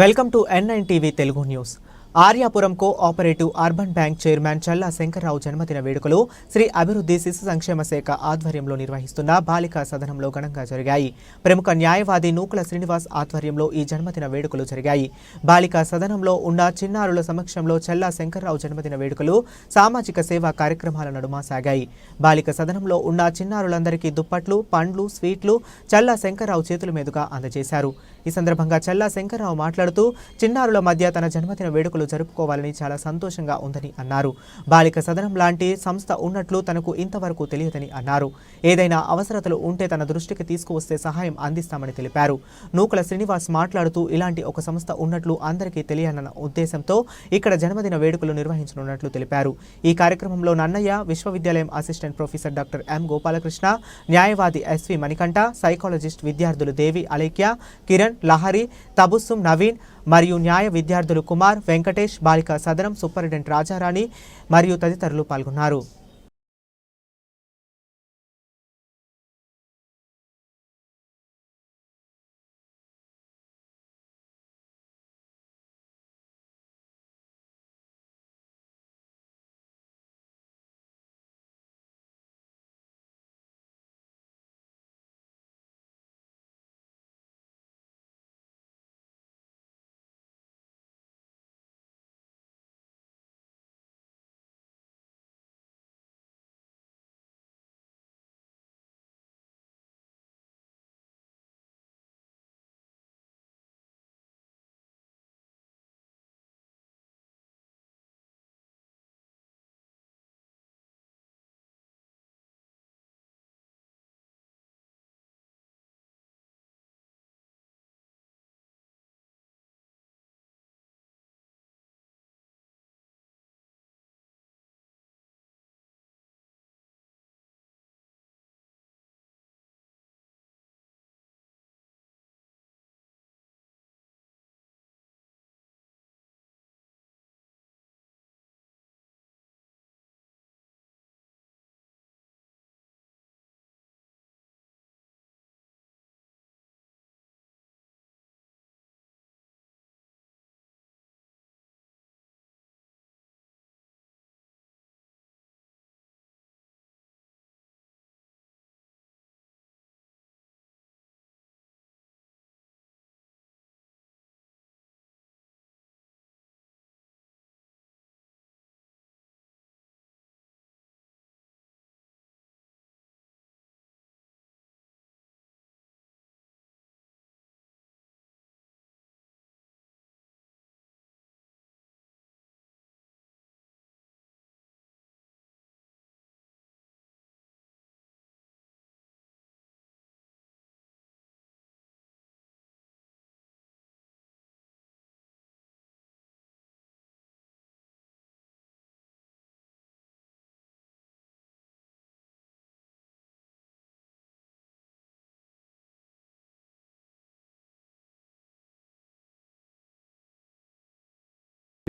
Welcome to N nine TV Telugu news. Aryapuram cooperative urban bank chairman Challa Shankarrao జన్మదిన వేడుకలు శ్రీ అభివృద్ధి శిశు సంక్షేమ శాఖ ఆధ్వర్యంలో నిర్వహిస్తున్న బాలికా సదనంలో ఘనంగా జరిగాయి. ప్రముఖ న్యాయవాది నూకుల శ్రీనివాస్ ఆధ్వర్యంలో ఈ జన్మదిన వేడుకలు జరిగాయి. బాలికా సదనంలో ఉన్న చిన్నారుల సమక్షంలో చల్లా శంకర్రావు జన్మదిన వేడుకలు సామాజిక సేవా కార్యక్రమాల నడుమ సాగాయి. బాలిక సదనంలో ఉన్న చిన్నారులందరికీ దుప్పట్లు పండ్లు స్వీట్లు చల్లా శంకర్రావు చేతుల మీదుగా అందజేశారు. ఈ సందర్భంగా చల్లా శంకర్రావు మాట్లాడుతూ చిన్నారుల మధ్య తన జన్మదిన వేడుకలు జరుపుకోవాలని చాలా సంతోషంగా ఉందని అన్నారు. బాలిక సదనం లాంటి సంస్థ ఉన్నట్లు తనకు ఇంతవరకు తెలియదని అన్నారు. ఏదైనా అవసరతలు ఉంటే తన దృష్టికి తీసుకువస్తే సహాయం అందిస్తామని తెలిపారు. నూకల శ్రీనివాస్ మాట్లాడుతూ ఇలాంటి ఒక సంస్థ ఉన్నట్లు అందరికీ తెలియాలన్న ఉద్దేశంతో ఇక్కడ జన్మదిన వేడుకలు నిర్వహించనున్నట్లు తెలిపారు. ఈ కార్యక్రమంలో నన్నయ్య విశ్వవిద్యాలయం assistant professor doctor M Gopalakrishna న్యాయవాది ఎస్వి మణికంఠ సైకాలజిస్ట్ విద్యార్థులు దేవి అలేఖ్య కిరణ్ లహరి తబుస్సుం నవీన్ మరియు న్యాయ విద్యార్థులు కుమార్ వెంకటేష్ బాలిక సదనం సూపరింటెండెంట్ రాజారాణి మరియు తదితరులు పాల్గొన్నారు.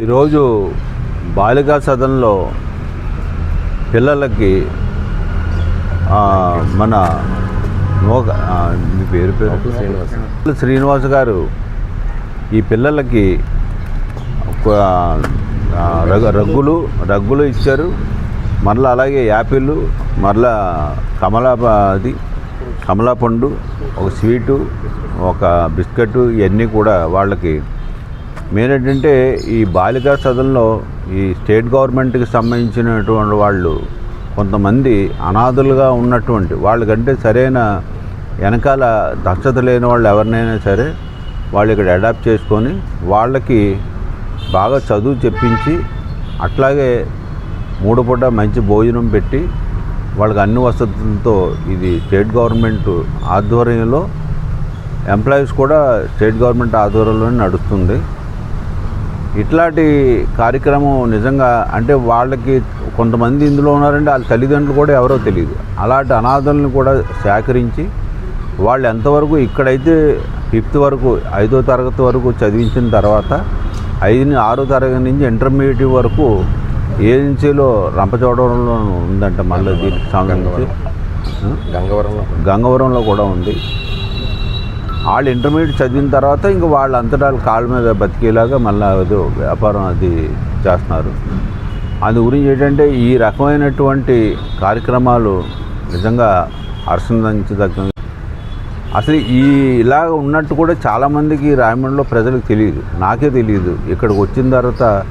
ఈరోజు బాలికా సదన్లో పిల్లలకి మన నోక మీ పేరు పేరు? శ్రీనివాస్. శ్రీనివాస్ గారు ఈ పిల్లలకి రగ్గులు రగ్గులు ఇచ్చారు. మరలా అలాగే యాపిల్ మరలా కమలా అది కమలా పండు ఒక స్వీటు ఒక బిస్కెట్ ఇవన్నీ కూడా వాళ్ళకి మెయిన్ ఏంటంటే ఈ బాలికా సదన్లో ఈ స్టేట్ గవర్నమెంట్కి సంబంధించినటువంటి వాళ్ళు కొంతమంది అనాథులుగా ఉన్నటువంటి వాళ్ళకంటే సరైన వెనకాల దక్షత లేని వాళ్ళు ఎవరినైనా సరే వాళ్ళు ఇక్కడ అడాప్ట్ చేసుకొని వాళ్ళకి బాగా చదువు చెప్పించి అట్లాగే మూడు పూట మంచి భోజనం పెట్టి వాళ్ళకి అన్ని వసతులతో ఇది స్టేట్ గవర్నమెంట్ ఆధ్వర్యంలో ఎంప్లాయీస్ కూడా స్టేట్ గవర్నమెంట్ ఆధ్వర్యంలోనే నడుస్తుంది. ఇట్లాంటి కార్యక్రమం నిజంగా అంటే వాళ్ళకి కొంతమంది ఇందులో ఉన్నారంటే వాళ్ళ తల్లిదండ్రులు కూడా ఎవరో తెలియదు. అలాంటి అనాథులను కూడా సేకరించి వాళ్ళు ఎంతవరకు ఇక్కడైతే ఫిఫ్త్ వరకు ఐదో తరగతి వరకు చదివించిన తర్వాత ఐదు ఆరో తరగతి నుంచి ఇంటర్మీడియట్ వరకు ఏజెన్సీలో రంపచోడవరంలో ఉందంట మళ్ళీ దీనికి సంబంధించి? గంగవరంలో. గంగవరంలో కూడా ఉంది. వాళ్ళు ఇంటర్మీడియట్ చదివిన తర్వాత ఇంక వాళ్ళు అంతటా కాళ్ళ మీద బతికేలాగా మళ్ళీ ఏదో వ్యాపారం అది చేస్తున్నారు. అందు గురించి ఏంటంటే ఈ రకమైనటువంటి కార్యక్రమాలు నిజంగా హర్షించదగ్గ అసలు ఈ ఇలా ఉన్నట్టు కూడా చాలామందికి రాయమండ్రిలో ప్రజలకు తెలియదు. నాకే తెలియదు. ఇక్కడికి వచ్చిన తర్వాత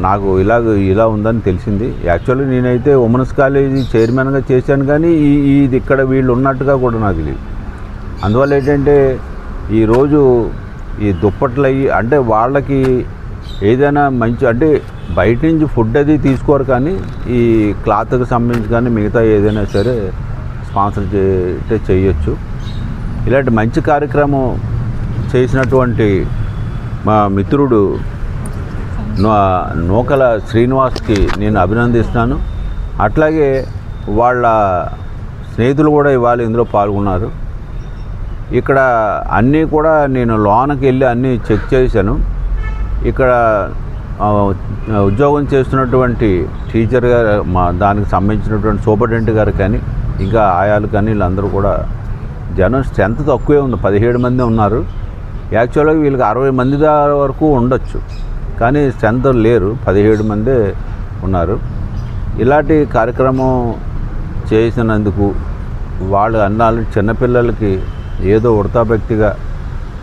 నాకు ఇలాగ ఇలా ఉందని తెలిసింది. యాక్చువల్లీ నేనైతే ఉమెన్స్ కాలేజీ చైర్మన్గా చేశాను కానీ ఈ- ఇది ఇక్కడ వీళ్ళు ఉన్నట్టుగా కూడా నాకు తెలియదు. అందువల్ల ఏంటంటే ఈరోజు ఈ దుప్పట్లు అయ్యి అంటే వాళ్ళకి ఏదైనా మంచి అంటే బయట నుంచి ఫుడ్ అది తీసుకోరు కానీ ఈ క్లాత్కి సంబంధించి కానీ మిగతా ఏదైనా సరే స్పాన్సర్ చే చేయొచ్చు. ఇలాంటి మంచి కార్యక్రమం చేసినటువంటి మా మిత్రుడు నూకల శ్రీనివాస్కి నేను అభినందిస్తున్నాను అట్లాగే వాళ్ళ స్నేహితులు కూడా ఇవాళ ఇందులో పాల్గొన్నారు. ఇక్కడ అన్నీ కూడా నేను లోనకి వెళ్ళి అన్నీ చెక్ చేశాను. ఇక్కడ ఉద్యోగం చేస్తున్నటువంటి టీచర్ గారు మా దానికి సంబంధించినటువంటి సూపరింటెండెంట్ గారు కానీ ఇంకా ఆయాలు కానీ వీళ్ళందరూ కూడా జనం స్ట్రెంత్ తక్కువే ఉంది. పదిహేడు మంది ఉన్నారు. యాక్చువల్గా వీళ్ళకి అరవై మంది వరకు ఉండొచ్చు. కానీ స్ట్రెంత్ లేరు. పదిహేడు మందే ఉన్నారు. ఇలాంటి కార్యక్రమం చేసినందుకు వాళ్ళు అన్నాళ్ళు చిన్నపిల్లలకి ఏదో ఉడతా వ్యక్తిగా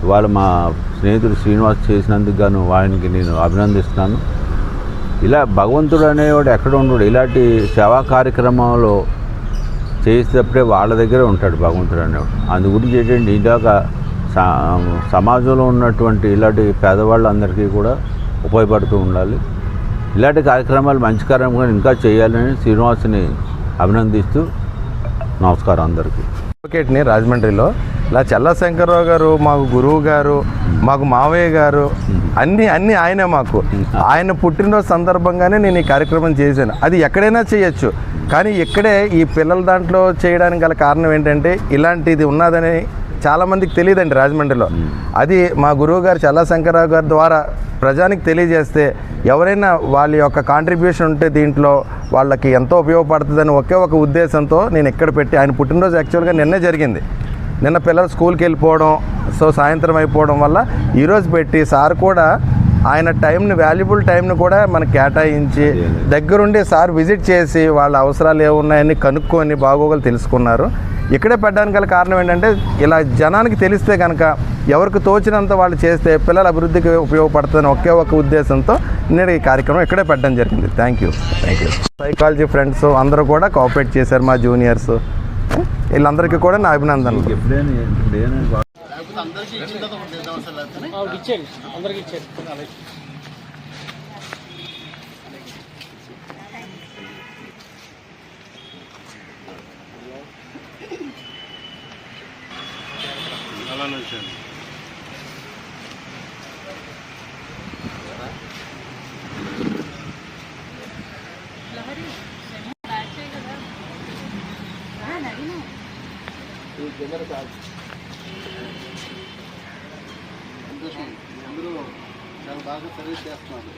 వాళ్ళు మా స్నేహితుడు శ్రీనివాస్ చేసినందుకు గాను వానికి నేను అభినందిస్తున్నాను. ఇలా భగవంతుడు అనేవాడు ఎక్కడ ఉండడు. ఇలాంటి సేవా కార్యక్రమంలో చేసేటప్పుడే వాళ్ళ దగ్గరే ఉంటాడు భగవంతుడు అనేవాడు. అందు గురించి ఏంటంటే ఇలాగా సమాజంలో ఉన్నటువంటి ఇలాంటి పేదవాళ్ళందరికీ కూడా ఉపయోగపడుతూ ఉండాలి. ఇలాంటి కార్యక్రమాలు మంచి కార్యక్రమం ఇంకా చేయాలని శ్రీనివాస్ని అభినందిస్తూ నమస్కారం అందరికీ. అడ్వకేట్ని రాజమండ్రిలో ఇలా చల్ల శంకర్రావు గారు మాకు గురువు గారు మాకు మావయ్య గారు అన్ని అన్ని ఆయనే మాకు. ఆయన పుట్టినరోజు సందర్భంగానే నేను ఈ కార్యక్రమం చేశాను. అది ఎక్కడైనా చేయొచ్చు. కానీ ఇక్కడే ఈ పిల్లల దాంట్లో చేయడానికి గల కారణం ఏంటంటే ఇలాంటిది ఉన్నదని చాలామందికి తెలియదండి రాజమండ్రిలో. అది మా గురువు గారు చల్లా శంకర్రావు గారి ద్వారా ప్రజానికి తెలియజేస్తే ఎవరైనా వాళ్ళ యొక్క కాంట్రిబ్యూషన్ ఉంటే దీంట్లో వాళ్ళకి ఎంతో ఉపయోగపడుతుందని ఒకే ఒక ఉద్దేశంతో నేను ఇక్కడ పెట్టి ఆయన పుట్టినరోజు యాక్చువల్గా నిన్నే జరిగింది. నిన్న పిల్లలు స్కూల్కి వెళ్ళిపోవడం సో సాయంత్రం అయిపోవడం వల్ల ఈరోజు పెట్టి సార్ కూడా ఆయన టైంని వాల్యుబుల్ టైంని కూడా మనకు కేటాయించి దగ్గరుండి సార్ విజిట్ చేసి వాళ్ళ అవసరాలు ఏమున్నాయని కనుక్కొని బాగోగులు తెలుసుకున్నారు. ఇక్కడే పెట్టడానికి గల కారణం ఏంటంటే ఇలా జనానికి తెలిస్తే కనుక ఎవరికి తోచినంత వాళ్ళు చేస్తే పిల్లల అభివృద్ధికి ఉపయోగపడుతుందని ఒకే ఒక ఉద్దేశంతో నేను ఈ కార్యక్రమం ఇక్కడే పెట్టడం జరిగింది. Thank you thank you psychology friends అందరూ కూడా కోఆపరేట్ చేశారు మా జూనియర్స్ వీళ్ళందరికీ కూడా నా అభినందనలు. ఇచ్చేయండి అందరికి ఇచ్చేయండి దగ్గర సంతోషం అందరూ చాలా బాగా సర్వీస్ చేస్తున్నారు.